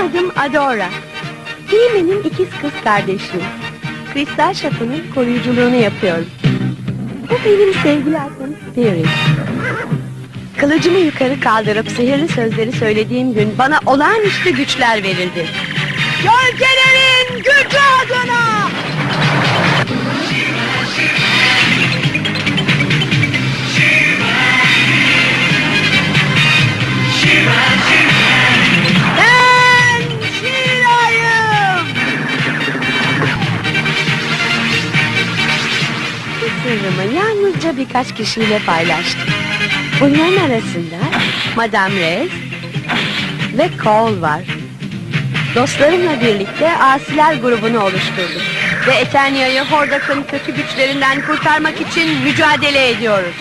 adım Adora. Hime'nin ikiz kız kardeşiyim. Kristal şatının koruyuculuğunu yapıyorum. Bu benim sevgili adım Spirit. Kılıcımı yukarı kaldırıp sihirli sözleri söylediğim gün bana olağanüstü güçler verildi. Gölgelerin gücü sırrımı yalnızca birkaç kişiyle paylaştım. Bunların arasında Madame Rez ve Cole var. Dostlarımla birlikte Asiler grubunu oluşturduk. Ve Eternia'yı Hordak'ın kötü güçlerinden kurtarmak için mücadele ediyoruz.